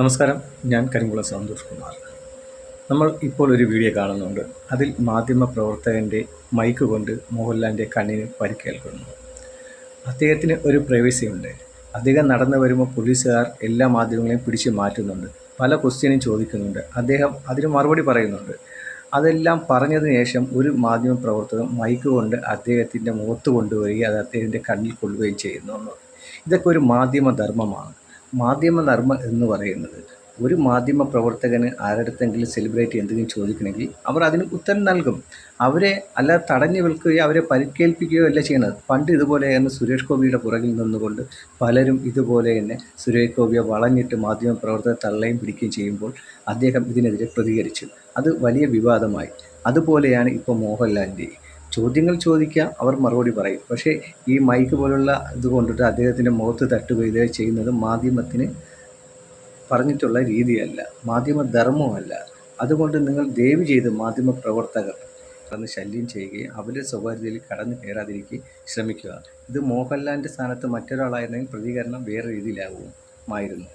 നമസ്കാരം. ഞാൻ കരിങ്കുളം സന്തോഷ് കുമാർ. നമ്മൾ ഇപ്പോൾ ഒരു വീഡിയോ കാണുന്നുണ്ട്. അതിൽ മാധ്യമ പ്രവർത്തകന്റെ മൈക്ക് കൊണ്ട് മോഹൻലാലിന്റെ കണ്ണിന് പരിക്കേൽക്കുന്നു. അദ്ദേഹത്തിന് ഒരു പ്രൈവസി ഉണ്ട്. അദ്ദേഹം നടന്നു വരുമ്പോൾ പോലീസുകാർ എല്ലാ മാധ്യമങ്ങളെയും പിടിച്ചു മാറ്റുന്നുണ്ട്. പല ക്വസ്റ്റ്യനും ചോദിക്കുന്നുണ്ട്. അദ്ദേഹം അതിന് മറുപടി പറയുന്നുണ്ട്. അതെല്ലാം പറഞ്ഞതിന് ശേഷം ഒരു മാധ്യമ പ്രവർത്തകൻ മൈക്ക് കൊണ്ട് അദ്ദേഹത്തിന്റെ മുഖത്ത് കൊണ്ടുവരികയും അത് അദ്ദേഹത്തിന്റെ കണ്ണിൽ കൊള്ളുകയും ചെയ്യുന്നു. ഇതൊക്കെ ഒരു മാധ്യമ ധർമ്മമാണ്. മാധ്യമ നർമ്മ എന്ന് പറയുന്നത്. ഒരു മാധ്യമ പ്രവർത്തകന് ആരടുത്തെങ്കിലും സെലിബ്രേറ്റ് എന്തെങ്കിലും ചോദിക്കണമെങ്കിൽ അവർ അതിന് ഉത്തരം നൽകും. അവരെ അല്ല തടഞ്ഞു വിൽക്കുകയോ അവരെ പരിക്കേൽപ്പിക്കുകയോ അല്ല ചെയ്യുന്നത്. പണ്ട് ഇതുപോലെ തന്നെ സുരേഷ് ഗോപിയുടെ പുറകിൽ നിന്നുകൊണ്ട് പലരും ഇതുപോലെ തന്നെ സുരേഷ് ഗോപിയെ വളഞ്ഞിട്ട് മാധ്യമ പ്രവർത്തകർ തള്ളയും പിടിക്കുകയും ചെയ്യുമ്പോൾ അദ്ദേഹം ഇതിനെതിരെ പ്രതികരിച്ചു. അത് വലിയ വിവാദമായി. അതുപോലെയാണ് ഇപ്പോൾ മോഹൻലാലിന്റെ ചോദ്യങ്ങൾ ചോദിക്കാം അവർ മറുപടി പറയും. പക്ഷേ ഈ മൈക്ക് പോലുള്ള ഇത് കൊണ്ടിട്ട് അദ്ദേഹത്തിന്റെ മുഖത്ത് തട്ടുക ഇത് ചെയ്യുന്നത് മാധ്യമത്തിന് പറഞ്ഞിട്ടുള്ള രീതിയല്ല. മാധ്യമ ധർമ്മമല്ല അതുകൊണ്ട് നിങ്ങൾ ദയവ് ചെയ്ത് മാധ്യമ പ്രവർത്തകർ കടന്ന് ശല്യം ചെയ്യുകയും അവരുടെ സ്വകാര്യതയിൽ കടന്നു കയറാതിരിക്കുകയും ശ്രമിക്കുക. ഇത് മോഹൻലാലിന്റെ സ്ഥാനത്ത് മറ്റൊരാളായിരുന്നെങ്കിൽ പ്രതികരണം വേറെ രീതിയിലാകുമായിരുന്നു